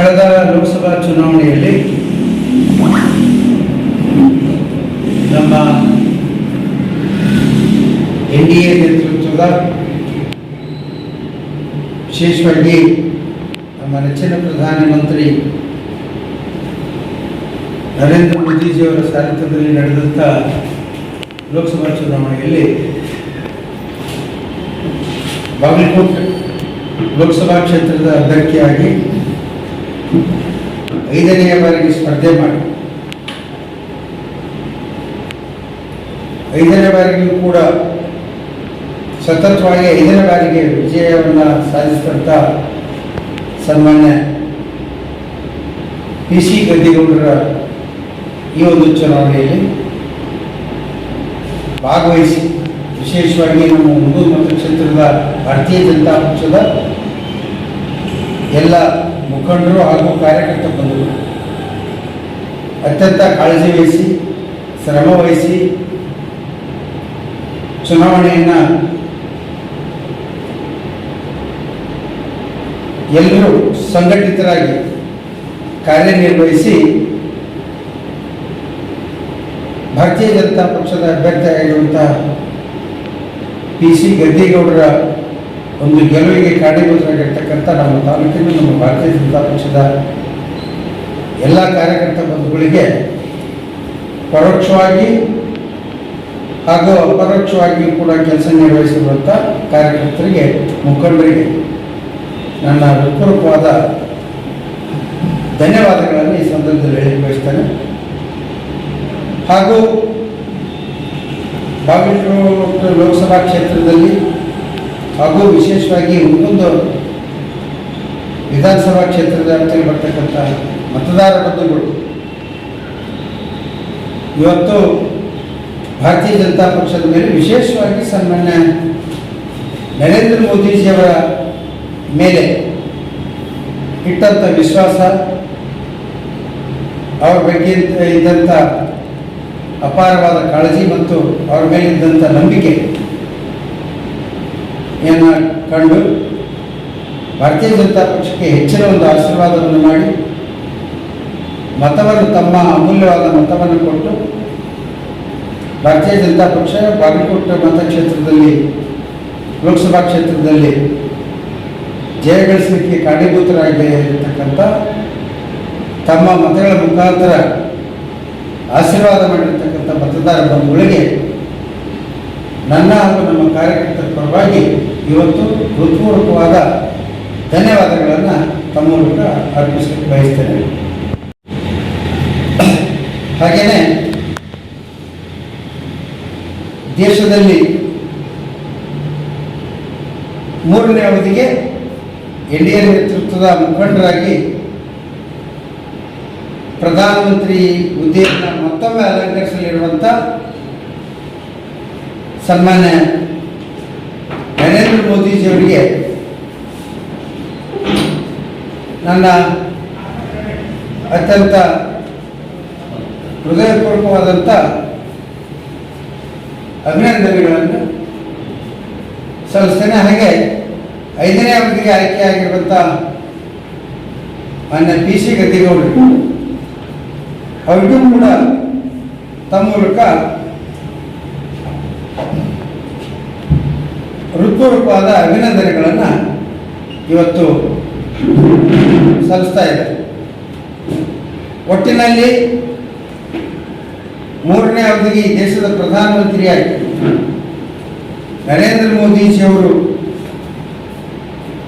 ಕಳೆದ ಲೋಕಸಭಾ ಚುನಾವಣೆಯಲ್ಲಿ ನಮ್ಮ ಎನ್ ಡಿ ಎ ನೇತೃತ್ವದ ವಿಶೇಷವಾಗಿ ನಮ್ಮ ನೆಚ್ಚಿನ ಪ್ರಧಾನಮಂತ್ರಿ ನರೇಂದ್ರ ಮೋದಿಜಿಯವರ ಸಾರಥ್ಯದಲ್ಲಿ ನಡೆದಂಥ ಲೋಕಸಭಾ ಚುನಾವಣೆಯಲ್ಲಿ ಬಾಗಲಕೋಟೆ ಲೋಕಸಭಾ ಕ್ಷೇತ್ರದ ಅಭ್ಯರ್ಥಿಯಾಗಿ ಐದನೆಯ ಬಾರಿಗೆ ಸ್ಪರ್ಧೆ ಮಾಡಿ. ಐದನೇ ಬಾರಿಗೂ ಕೂಡ ಸತತವಾಗಿ ಐದನೇ ಬಾರಿಗೆ ವಿಜಯವನ್ನು ಸಾಧಿಸಿದಂಥ ಸನ್ಮಾನ್ಯ ಪಿ ಸಿ ಗದ್ದಿಗೌಡರ ಈ ಒಂದು ಚುನಾವಣೆಯಲ್ಲಿ ಭಾಗವಹಿಸಿ ವಿಶೇಷವಾಗಿ ನಮ್ಮ ಮುಂದೂರು ಮತಕ್ಷೇತ್ರದ ಭಾರತೀಯ ಜನತಾ ಪಕ್ಷದ ಎಲ್ಲ ಮುಖಂಡರು ಹಾಗೂ ಕಾರ್ಯಕರ್ತ ಬಂಧುಗಳು ಅತ್ಯಂತ ಕಾಳಜಿ ವಹಿಸಿ, ಶ್ರಮ ವಹಿಸಿ ಚುನಾವಣೆಯನ್ನು ಎಲ್ಲರೂ ಸಂಘಟಿತರಾಗಿ ಕಾರ್ಯನಿರ್ವಹಿಸಿ, ಭಾರತೀಯ ಜನತಾ ಪಕ್ಷದ ಅಭ್ಯರ್ಥಿಯಾಗಿರುವಂತಹ ಪಿ ಸಿ ಗದ್ದಿಗೌಡರ ಒಂದು ಗೆಲುವಿಗೆ ಕಾರಣೀಭೂತರಾಗಿರ್ತಕ್ಕಂಥ ನಮ್ಮ ತಾಲೂಕಿನ ನಮ್ಮ ಭಾರತೀಯ ಜನತಾ ಪಕ್ಷದ ಎಲ್ಲ ಕಾರ್ಯಕರ್ತ ಬಂಧುಗಳಿಗೆ ಪರೋಕ್ಷವಾಗಿ ಹಾಗೂ ಅಪರೋಕ್ಷವಾಗಿಯೂ ಕೂಡ ಕೆಲಸ ನಿರ್ವಹಿಸಿರುವಂಥ ಕಾರ್ಯಕರ್ತರಿಗೆ, ಮುಖಂಡರಿಗೆ ನನ್ನ ಹೃತ್ಪೂರ್ವಕವಾದ ಧನ್ಯವಾದಗಳನ್ನು ಈ ಸಂದರ್ಭದಲ್ಲಿ ಹೇಳಿ ಬಯಸ್ತೇನೆ ಹಾಗೂ ಬಾಗಲಕೋಟೆ ಲೋಕಸಭಾ ಕ್ಷೇತ್ರದಲ್ಲಿ ಹಾಗೂ ವಿಶೇಷವಾಗಿ ಮುಂದೊಂದು ವಿಧಾನಸಭಾ ಕ್ಷೇತ್ರದ ವ್ಯಾಪ್ತಿಯಲ್ಲಿ ಬರ್ತಕ್ಕಂಥ ಮತದಾರ ಬಂಧುಗಳು. ಇವತ್ತು ಭಾರತೀಯ ಜನತಾ ಪಕ್ಷದ ಮೇಲೆ ವಿಶೇಷವಾಗಿ ಸನ್ಮಾನ್ಯ ನರೇಂದ್ರ ಮೋದಿಜಿಯವರ ಮೇಲೆ ಇಟ್ಟಂಥ ವಿಶ್ವಾಸ, ಅವರ ಬಗ್ಗೆ ಇದ್ದಂಥ ಅಪಾರವಾದ ಕಾಳಜಿ ಮತ್ತು ಅವರ ಮೇಲೆ ಇದ್ದಂಥ ನಂಬಿಕೆ. ಏನ ಕಂಡು ಭಾರತೀಯ ಜನತಾ ಪಕ್ಷಕ್ಕೆ ಹೆಚ್ಚಿನ ಒಂದು ಆಶೀರ್ವಾದವನ್ನು ಮಾಡಿ ಮತವನ್ನು ತಮ್ಮ ಅಮೂಲ್ಯವಾದ ಮತವನ್ನು ಕೊಟ್ಟು ಭಾರತೀಯ ಜನತಾ ಪಕ್ಷ ಬಾಗಲಕೋಟೆ ಮತಕ್ಷೇತ್ರದಲ್ಲಿ, ಲೋಕಸಭಾ ಕ್ಷೇತ್ರದಲ್ಲಿ ಜಯಗಳಿಸಲಿಕ್ಕೆ ಕಾರಣೀಭೂತರಾಗಿರ್ತಕ್ಕಂಥ ತಮ್ಮ ಮತಗಳ ಮುಖಾಂತರ ಆಶೀರ್ವಾದ ಮಾಡಿರ್ತಕ್ಕಂಥ ಮತದಾರ ಬಂಧುಗಳಿಗೆ ನನ್ನ ಹಾಗೂ ನಮ್ಮ ಕಾರ್ಯಕರ್ತರ ಪರವಾಗಿ ಇವತ್ತು ಹೃತ್ಪೂರ್ವಕವಾದ ಧನ್ಯವಾದಗಳನ್ನು ತಮ್ಮ ಮೂಲಕ ಅರ್ಪಿಸಲಿಕ್ಕೆ ಬಯಸ್ತೇನೆ. ಹಾಗೆಯೇ ದೇಶದಲ್ಲಿ ಮೂರನೇ ಅವಧಿಗೆ ಎನ್ ಡಿ ಎ ನೇತೃತ್ವದ ಮುಖಂಡರಾಗಿ ಪ್ರಧಾನಮಂತ್ರಿ ಹುದ್ದೆಯನ್ನು ಮತ್ತೊಮ್ಮೆ ಅಲಂಕರಿಸಲಿರುವಂಥ ಸನ್ಮಾನ್ಯ ನರೇಂದ್ರ ಮೋದಿಜಿಯವರಿಗೆ ನನ್ನ ಅತ್ಯಂತ ಹೃದಯಪೂರ್ವಕವಾದಂಥ ಅಭಿನಂದನೆಗಳನ್ನು ಸಲ್ಲಿಸ್ತೇನೆ. ಹಾಗೆ ಐದನೇ ಅವಧಿಗೆ ಆಯ್ಕೆಯಾಗಿರುವಂಥ ಮಾನ್ಯ ಪಿ ಸಿ ಗದ್ದಿಗೌಡರು ಅವರಿಗೂ ಕೂಡ ತಮ್ಮ ಮೂಲಕ ಹೃತ್ಪೂರ್ವಕವಾದ ಅಭಿನಂದನೆಗಳನ್ನು ಇವತ್ತು ಸಲ್ಲಿಸ್ತಾ ಇದೆ ಒಟ್ಟಿನಲ್ಲಿ ಮೂರನೇ ಅವಧಿಗೆ ದೇಶದ ಪ್ರಧಾನಮಂತ್ರಿಯಾಗಿ ನರೇಂದ್ರ ಮೋದಿಜಿಯವರು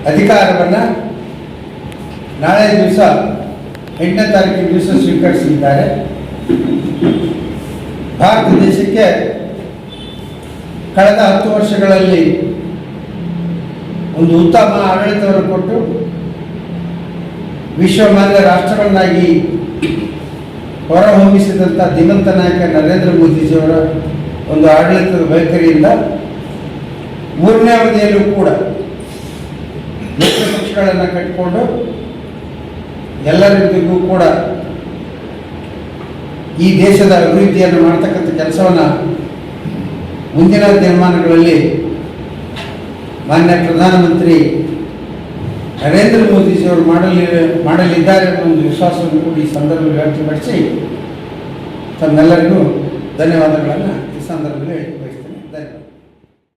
ಅಧಿಕಾರವನ್ನು ನಾಳೆ ದಿವಸ ಎಂಟನೇ ತಾರೀಕಿನ ದಿವಸ ಸ್ವೀಕರಿಸಿದ್ದಾರೆ ಭಾರತ ದೇಶಕ್ಕೆ ಕಳೆದ ಹತ್ತು ವರ್ಷಗಳಲ್ಲಿ ಒಂದು ಉತ್ತಮ ಆಡಳಿತವನ್ನು ಕೊಟ್ಟು ವಿಶ್ವಮಾನ್ಯ ರಾಷ್ಟ್ರಗಳನ್ನಾಗಿ ಹೊರಹೊಮ್ಮಿಸಿದಂಥ ದಿನಂತ ನಾಯಕ ನರೇಂದ್ರ ಮೋದಿಜಿಯವರ ಒಂದು ಆಡಳಿತದ ವೈಖರಿಯಿಂದ ಮೂರನೇ ಅವಧಿಯಲ್ಲೂ ಕೂಡ ಪಕ್ಷಗಳನ್ನು ಕಟ್ಟಿಕೊಂಡು ಎಲ್ಲರಿಗೂ ಕೂಡ ಈ ದೇಶದ ಅಭಿವೃದ್ಧಿಯನ್ನು ಮಾಡ್ತಕ್ಕಂಥ ಕೆಲಸವನ್ನು ಮುಂದಿನ ದಿನಮಾನಗಳಲ್ಲಿ ಮಾನ್ಯ ಪ್ರಧಾನಮಂತ್ರಿ ನರೇಂದ್ರ ಮೋದಿಜಿಯವರು ಮಾಡಲಿ, ಮಾಡಲಿದ್ದಾರೆ ಅನ್ನೋ ಒಂದು ವಿಶ್ವಾಸವನ್ನು ಕೂಡ ಈ ಸಂದರ್ಭದಲ್ಲಿ ವ್ಯಕ್ತಪಡಿಸಿ ತಮ್ಮೆಲ್ಲರಿಗೂ ಧನ್ಯವಾದಗಳನ್ನು ಈ ಸಂದರ್ಭದಲ್ಲಿ